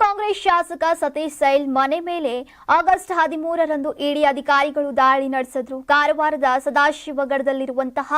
ಕಾಂಗ್ರೆಸ್ ಶಾಸಕ ಸತೀಶ್ ಸೈಲ್ ಮನೆ ಮೇಲೆ ಆಗಸ್ಟ್ ಹದಿಮೂರರಂದು ಇಡಿ ಅಧಿಕಾರಿಗಳು ದಾಳಿ ನಡೆಸಿದ್ರು. ಕಾರವಾರದ ಸದಾಶಿವಗಢದಲ್ಲಿರುವಂತಹ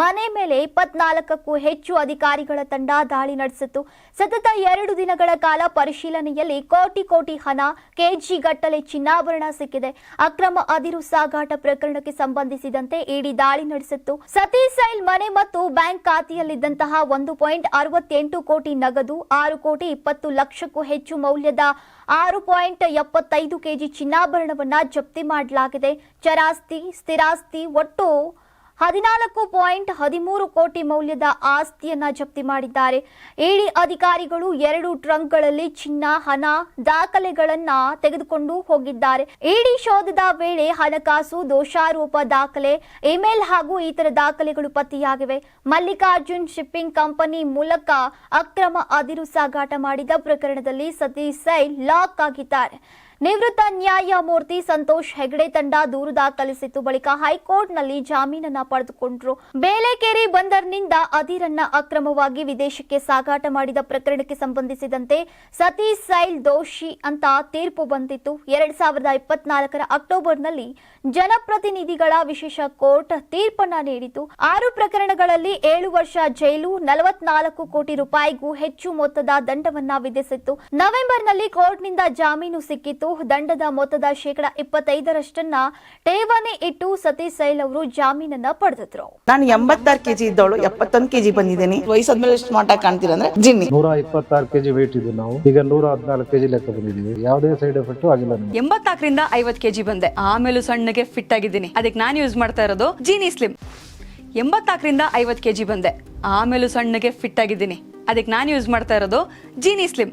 ಮನೆ ಮೇಲೆ ಇಪ್ಪತ್ನಾಲ್ಕಕ್ಕೂ ಹೆಚ್ಚು ಅಧಿಕಾರಿಗಳ ತಂಡ ದಾಳಿ ನಡೆಸಿತ್ತು. ಸತತ ಎರಡು ದಿನಗಳ ಕಾಲ ಪರಿಶೀಲನೆಯಲ್ಲಿ ಕೋಟಿ ಕೋಟಿ ಹಣ, ಕೆಜಿ ಗಟ್ಟಲೆ ಚಿನ್ನಾಭರಣ ಸಿಕ್ಕಿದೆ. ಅಕ್ರಮ ಅದಿರು ಸಾಗಾಟ ಪ್ರಕರಣಕ್ಕೆ ಸಂಬಂಧಿಸಿದಂತೆ ಇಡಿ ದಾಳಿ ನಡೆಸಿತ್ತು. ಸತೀಶ್ ಸೈಲ್ ಮನೆ ಮತ್ತು ಬ್ಯಾಂಕ್ ಖಾತೆಯಲ್ಲಿದ್ದಂತಹ ಒಂದು ಪಾಯಿಂಟ್ ಅರವತ್ತೆಂಟು ಕೋಟಿ ನಗದು, ಆರು ಕೋಟಿ ಇಪ್ಪತ್ತು ಲಕ್ಷಕ್ಕೂ ಹೆಚ್ಚು ಮೌಲ್ಯದ ಆರು ಪಾಯಿಂಟ್ ಎಪ್ಪತ್ತೈದು ಕೆಜಿ ಚಿನ್ನಾಭರಣವನ್ನ ಜಪ್ತಿ ಮಾಡಲಾಗಿದೆ. ಚರಾಸ್ತಿ ಸ್ಥಿರಾಸ್ತಿ ಒಟ್ಟು ಹದಿನಾಲ್ಕು ಪಾಯಿಂಟ್ ಹದಿಮೂರು ಕೋಟಿ ಮೌಲ್ಯದ ಆಸ್ತಿಯನ್ನ ಜಪ್ತಿ ಮಾಡಿದ್ದಾರೆ. ಇಡಿ ಅಧಿಕಾರಿಗಳು ಎರಡು ಟ್ರಂಕ್ಗಳಲ್ಲಿ ಚಿನ್ನ, ಹಣ ದಾಖಲೆಗಳನ್ನ ತೆಗೆದುಕೊಂಡು ಹೋಗಿದ್ದಾರೆ. ಇಡಿ ಶೋಧದ ವೇಳೆ ಹಣಕಾಸು, ದೋಷಾರೋಪ ದಾಖಲೆ, ಇಮೇಲ್ ಹಾಗೂ ಇತರ ದಾಖಲೆಗಳು ಪತ್ತೆಯಾಗಿವೆ. ಮಲ್ಲಿಕಾರ್ಜುನ್ ಶಿಪ್ಪಿಂಗ್ ಕಂಪನಿ ಮೂಲಕ ಅಕ್ರಮ ಅದಿರು ಸಾಗಾಟ ಮಾಡಿದ ಪ್ರಕರಣದಲ್ಲಿ ಸತೀಶ್ ಸೈಲ್ ಲಾಕ್ ಆಗಿದ್ದಾರೆ. ನಿವೃತ್ತ ನ್ಯಾಯಮೂರ್ತಿ ಸಂತೋಷ್ ಹೆಗಡೆ ತಂಡ ದೂರು ದಾಖಲಿಸಿತ್ತು ಬಳಿಕ ಹೈಕೋರ್ಟ್ನಲ್ಲಿ ಜಾಮೀನನ್ನ ಪಡೆದುಕೊಂಡರು. ಬೇಲೆಕೇರಿ ಬಂದರ್ನಿಂದ ಅದಿರನ್ನ ಅಕ್ರಮವಾಗಿ ವಿದೇಶಕ್ಕೆ ಸಾಗಾಟ ಮಾಡಿದ ಪ್ರಕರಣಕ್ಕೆ ಸಂಬಂಧಿಸಿದಂತೆ ಸತೀಶ್ ಸೈಲ್ ದೋಷಿ ಅಂತ ತೀರ್ಪು ಬಂದಿತ್ತು. ಎರಡ್ ಸಾವಿರದ ಇಪ್ಪತ್ನಾಲ್ಕರ ಅಕ್ಟೋಬರ್ನಲ್ಲಿ ಜನಪ್ರತಿನಿಧಿಗಳ ವಿಶೇಷ ಕೋರ್ಟ್ ತೀರ್ಪನ್ನ ನೀಡಿತು ಆರು ಪ್ರಕರಣಗಳಲ್ಲಿ ಏಳು ವರ್ಷ ಜೈಲು, ನಲವತ್ನಾಲ್ಕು ಕೋಟಿ ರೂಪಾಯಿಗೂ ಹೆಚ್ಚು ಮೊತ್ತದ ದಂಡವನ್ನ ವಿಧಿಸಿತ್ತು. ನವೆಂಬರ್ನಲ್ಲಿ ಕೋರ್ಟ್ನಿಂದ ಜಾಮೀನು ಸಿಕ್ಕಿತ್ತು. ದಂಡದ ಮೊತ್ತದ ಶೇಕಡ ಇಪ್ಪತ್ತೈದರಷ್ಟನ್ನ ಠೇವಣಿ ಇಟ್ಟು ಸತೀಶ್ ಸೈಲ್ ಅವರು ಜಾಮೀನನ್ನ ಪಡೆದಿದ್ರು. ನಾನು ಎಂಬತ್ತಾರು ಕೆಜಿ ಇದ್ದವಳು ಎಪ್ಪತ್ತೊಂದು ಕೆಜಿ ಬಂದಿದ್ದೀನಿ. ವಯಸ್ಸಾದ್ಮೇಲೆ ಸ್ಮಾರ್ಟ್ ಆಗಿ ಕಾಣ್ತೀರ ಅಂದ್ರೆ ಜಿನ್ನಿ. ನೂರ ಇಪ್ಪತ್ತಾರು ಕೆಜಿ ವೇಟ್ ಇದ್ದು ನಾವು. ಈಗ ನೂರ ಹದಿನಾಲ್ಕು ಕೆಜಿ ಲೆಕ್ಕ ಬಂದಿದ್ದೀವಿ. ಯಾವುದೇ ಸೈಡ್ ಎಫೆಕ್ಟ್ ಆಗಿಲ್ಲ ಎಂಬತ್ತಾಕರಿಂದ ಎಂಬತ್ನಾಲ್ಕರಿಂದ ಐವತ್ ಕೆಜಿ ಬಂದೆ. ಆಮೇಲೂ ಸಣ್ಣಗೆ ಫಿಟ್ ಆಗಿದ್ದೀನಿ. ಅದಕ್ಕೆ ನಾನು ಯೂಸ್ ಮಾಡ್ತಾ ಇರೋದು ಜೀನಿ ಸ್ಲಿಮ್ ಎಂಬತ್ತಾಕರಿಂದ ಐವತ್ತು ಕೆಜಿ ಬಂದೆ. ಆಮೇಲೂ ಸಣ್ಣಗೆ ಫಿಟ್ ಆಗಿದ್ದೀನಿ. ಅದಕ್ಕೆ ನಾನು ಯೂಸ್ ಮಾಡ್ತಾ ಇರೋದು ಜೀನಿ ಸ್ಲಿಮ್